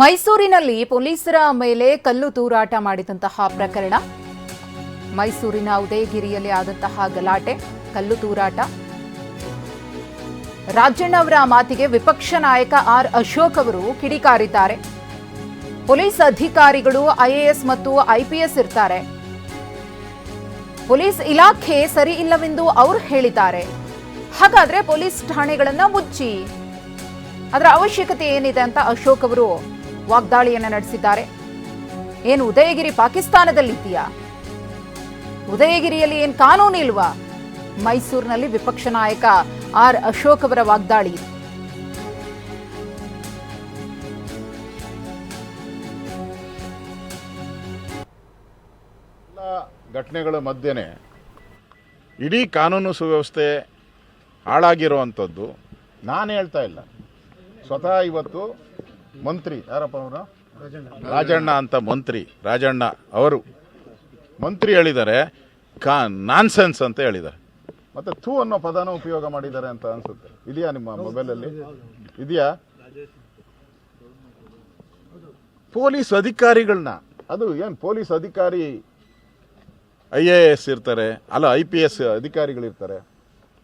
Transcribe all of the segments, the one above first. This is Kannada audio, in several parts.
ಮೈಸೂರಿನಲ್ಲಿ ಪೊಲೀಸರ ಮೇಲೆ ಕಲ್ಲು ತೂರಾಟ ಮಾಡಿದಂತಹ ಪ್ರಕರಣ. ಮೈಸೂರಿನ ಉದಯಗಿರಿಯಲ್ಲಿ ಆದಂತಹ ಗಲಾಟೆ, ಕಲ್ಲು ತೂರಾಟ. ರಾಜಣ್ಣ ಅವರ ಮಾತಿಗೆ ವಿಪಕ್ಷ ನಾಯಕ ಆರ್ ಅಶೋಕ್ ಅವರು ಕಿಡಿಕಾರಿದ್ದಾರೆ. ಪೊಲೀಸ್ ಅಧಿಕಾರಿಗಳು, ಐಎಎಸ್ ಮತ್ತು ಐಪಿಎಸ್ ಇರ್ತಾರೆ. ಪೊಲೀಸ್ ಇಲಾಖೆ ಸರಿ ಇಲ್ಲವೆಂದು ಅವರು ಹೇಳಿದ್ದಾರೆ. ಹಾಗಾದ್ರೆ ಪೊಲೀಸ್ ಠಾಣೆಗಳನ್ನ ಮುಚ್ಚಿ. ಅದರ ಅವಶ್ಯಕತೆ ಏನಿದೆ ಅಂತ ಅಶೋಕ್ ಅವರು ವಾಗ್ದಾಳಿಯನ್ನ ನಡೆಸಿದ್ದಾರೆ. ಏನು ಉದಯಗಿರಿ ಪಾಕಿಸ್ತಾನದಲ್ಲಿದ್ದೀಯಾ ಉದಯಗಿರಿಯಲ್ಲಿ ಏನು ಕಾನೂನು ಇಲ್ವಾ? ಮೈಸೂರಿನಲ್ಲಿ ವಿಪಕ್ಷ ನಾಯಕ ಆರ್ ಅಶೋಕ್ ಅವರ ವಾಗ್ದಾಳಿ. ಘಟನೆಗಳ ಮಧ್ಯೆ ಇಡೀ ಕಾನೂನು ಸುವ್ಯವಸ್ಥೆ ಹಾಳಾಗಿರುವಂಥದ್ದು ನಾನು ಹೇಳ್ತಾ ಇಲ್ಲ. ಸ್ವತಃ ಇವತ್ತು ಮಂತ್ರಿ. ಯಾರಪ್ಪ ಅವರು? ರಾಜಣ್ಣ. ಅಂತ ಮಂತ್ರಿ. ರಾಜಣ್ಣ ಅವರು. ಮಂತ್ರಿ ಹೇಳಿದ್ದಾರೆ ಕಾ ನಾನ್ಸೆನ್ಸ್ ಅಂತ ಹೇಳಿದ್ದಾರೆ. ಮತ್ತೆ ಥೂ ಅನ್ನೋ ಪದನ ಉಪಯೋಗ ಮಾಡಿದ್ದಾರೆ ಅಂತ ಅನ್ಸುತ್ತೆ. ಇದೆಯಾ ನಿಮ್ಮ ಮೊಬೈಲಲ್ಲಿ? ಇದೆಯಾ? ಪೊಲೀಸ್ ಅಧಿಕಾರಿಗಳನ್ನ. ಅದು ಏನು ಪೊಲೀಸ್ ಅಧಿಕಾರಿ ಐ ಎ ಎಸ್ ಇರ್ತಾರೆ ಅಲ್ಲ ಐ ಪಿ ಎಸ್ ಅಧಿಕಾರಿಗಳಿರ್ತಾರೆ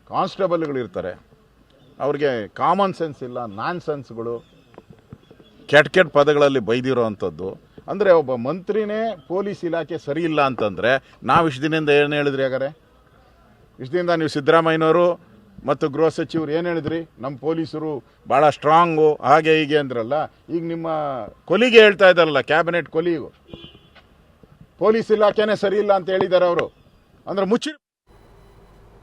ಕಾನ್ಸ್ಟೇಬಲ್ಗಳಿರ್ತಾರೆ ಅವ್ರಿಗೆ ಕಾಮನ್ ಸೆನ್ಸ್ ಇಲ್ಲ ನಾನ್ ಸೆನ್ಸ್ಗಳು ಕೆಟ್ಟ ಕೆಟ್ಟ ಪದಗಳಲ್ಲಿ ಬೈದಿರೋ ಅಂಥದ್ದು. ಅಂದರೆ ಒಬ್ಬ ಮಂತ್ರಿನೇ ಪೊಲೀಸ್ ಇಲಾಖೆ ಸರಿ ಇಲ್ಲ ಅಂತಂದರೆ ನಾವು ಇಷ್ಟು ದಿನದಿಂದ ಏನು ಹೇಳಿದ್ರಿ ಹಾಗಾರೆ ಇಷ್ಟು ದಿನದಿಂದ ನೀವು ಸಿದ್ದರಾಮಯ್ಯನವರು ಮತ್ತು ಗೃಹ ಸಚಿವರು ಏನು ಹೇಳಿದ್ರಿ? ನಮ್ಮ ಪೊಲೀಸರು ಭಾಳ ಸ್ಟ್ರಾಂಗು, ಹಾಗೆ ಹೀಗೆ ಅಂದ್ರಲ್ಲ, ಈಗ ನಿಮ್ಮ ಕೊಲಿಗೆ ಹೇಳ್ತಾ ಇದ್ದಾರಲ್ಲ, ಕ್ಯಾಬಿನೆಟ್ ಕೊಲಿಗೂ. ಪೊಲೀಸ್ ಇಲಾಖೆನೇ ಸರಿ ಇಲ್ಲ ಅಂತ ಹೇಳಿದ್ದಾರೆ ಅವರು. ಅಂದ್ರೆ ಮುಚ್ಚಿ